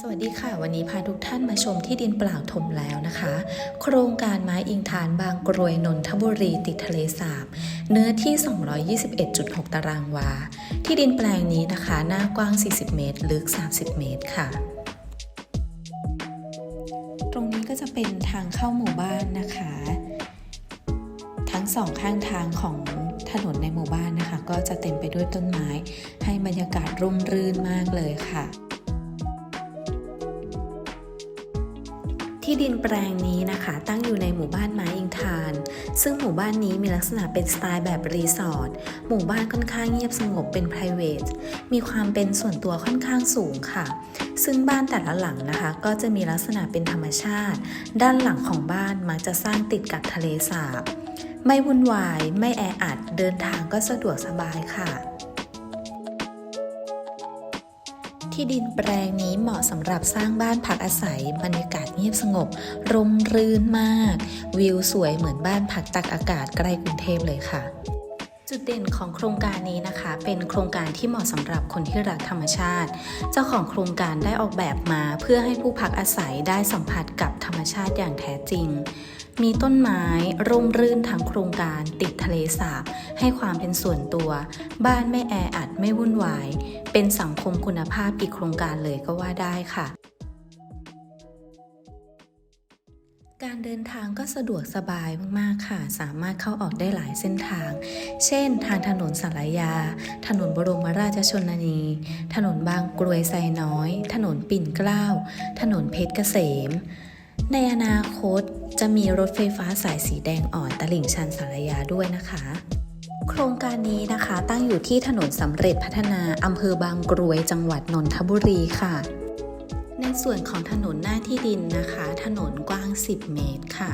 สวัสดีค่ะ วันนี้พาทุกท่านมาชมที่ดินเปล่าถมแล้วนะคะ โครงการไม้อิงทานบางกรวยนนทบุรีติดทะเลสาบ เนื้อที่ 221.6 ตารางวา ที่ดินแปลงนี้นะคะ หน้ากว้าง 40 เมตร ลึก 30 เมตรค่ะ ตรงนี้ก็จะเป็นทางเข้าหมู่บ้านนะคะ ทั้งสองข้างทางของถนนในหมู่บ้านนะคะ ก็จะเต็มไปด้วยต้นไม้ ให้บรรยากาศร่มรื่นมากเลยค่ะ ที่ดินแปลงนี้นะคะตั้งอยู่ในหมู่บ้านไม้อิงทาน ซึ่งหมู่บ้านนี้มีลักษณะเป็นสไตล์แบบรีสอร์ทหมู่บ้านค่อนข้างเงียบสงบเป็น p r i v a t มีความเป็นส่วนตัวค่อนข้างสูงค่ะ ซึ่งบ้านแต่ละหลังนะคะ ก็จะมีลักษณะเป็นธรรมชาติ ด้านหลังของบ้านมักจะสร้างติดกับทะเลสาบ ไม่วุ่นวาย ไม่แออัด เดินทางก็สะดวกสบายค่ะ ที่ดินแปลงนี้เหมาะสำหรับสร้างบ้านพักอาศัย บรรยากาศเงียบสงบ ร่มรื่นมาก วิวสวยเหมือนบ้านพักตักอากาศใกล้กรุงเทพเลยค่ะจุดเด่นของโครงการนี้นะคะ เป็นโครงการที่เหมาะสำหรับคนที่รักธรรมชาติ เจ้าของโครงการได้ออกแบบมาเพื่อให้ผู้พักอาศัยได้สัมผัสกับธรรมชาติอย่างแท้จริง มีต้นไม้ร่มรื่นทั้งโครงการติดทะเลสาบ ให้ความเป็นส่วนตัว บ้านไม่แออัดไม่วุ่นวาย เป็นสังคมคุณภาพอีกโครงการเลยก็ว่าได้ค่ะ การเดินทางก็สะดวกสบายมากๆค่ะ สามารถเข้าออกได้หลายเส้นทาง เช่น ทางถนนสารยา ถนนบรมราชชนนี ถนนบางกรวยไซน้อย ถนนปิ่นเกล้า ถนนเพชรเกษม ในอนาคตจะมีรถไฟฟ้าสายสีแดงอ่อนตลิ่งชันสารยาด้วยนะคะ โครงการนี้นะคะตั้งอยู่ที่ถนนสำเร็จพัฒนาอำเภอบางกรวยจังหวัดนนทบุรีค่ะ ในส่วนของถนนหน้าที่ดินนะคะ ถนนกว้าง 10 เมตรค่ะ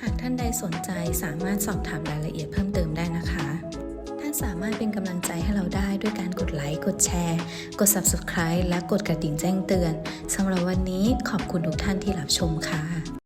หากท่านใดสนใจสามารถสอบถามรายละเอียดเพิ่มเติมได้นะคะ สามารถเป็นกำลังใจให้เราได้ด้วยการกดไลค์ กดแชร์ กด Subscribe และกดกระดิ่งแจ้งเตือนสำหรับวันนี้ขอบคุณทุกท่านที่รับชมค่ะ